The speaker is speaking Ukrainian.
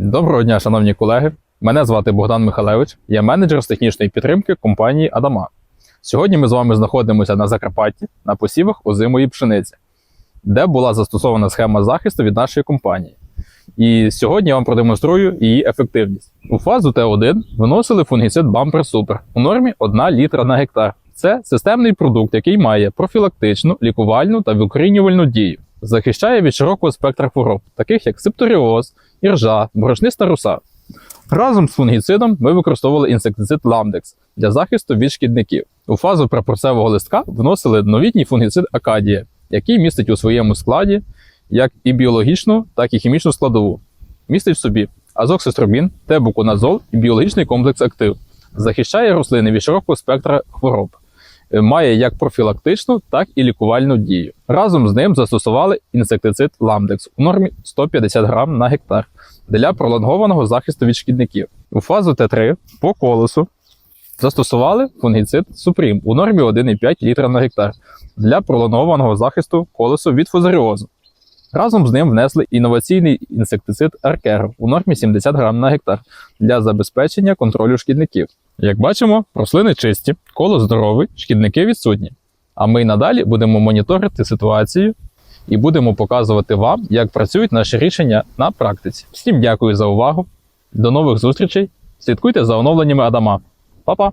Доброго дня, шановні колеги. Мене звати Богдан Михайлевич, я менеджер з технічної підтримки компанії Адама. Сьогодні ми з вами знаходимося на Закарпатті на посівах озимої пшениці, де була застосована схема захисту від нашої компанії. І сьогодні я вам продемонструю її ефективність. У фазу Т1 виносили фунгіцид Bumper Super у нормі 1 літра на гектар. Це системний продукт, який має профілактичну, лікувальну та викорінювальну дію. Захищає від широкого спектра хвороб, таких як септоріоз, іржа, борошниста руса. Разом з фунгіцидом ми використовували інсектицид Ламдекс для захисту від шкідників. У фазу прапорцевого листка вносили новітній фунгіцид Акадія, який містить у своєму складі як і біологічну, так і хімічну складову. Містить в собі азоксистробін, тебуконазол і біологічний комплекс актив. Захищає рослини від широкого спектра хвороб. Е, Має як профілактичну, так і лікувальну дію. Разом з ним застосували інсектицид Ламдекс у нормі 150 грам на гектар для пролонгованого захисту від шкідників. У фазу Т3 по колесу застосували фунгіцид Супрім у нормі 1,5 літра на гектар для пролонгованого захисту колесу від фузаріозу. Разом з ним внесли інноваційний інсектицид Аркеро у нормі 70 грам на гектар для забезпечення контролю шкідників. Як бачимо, рослини чисті, коло здоровий, шкідники відсутні. А ми й надалі будемо моніторити ситуацію і будемо показувати вам, як працюють наші рішення на практиці. Всім дякую за увагу. До нових зустрічей. Слідкуйте за оновленнями Адама. Па-па!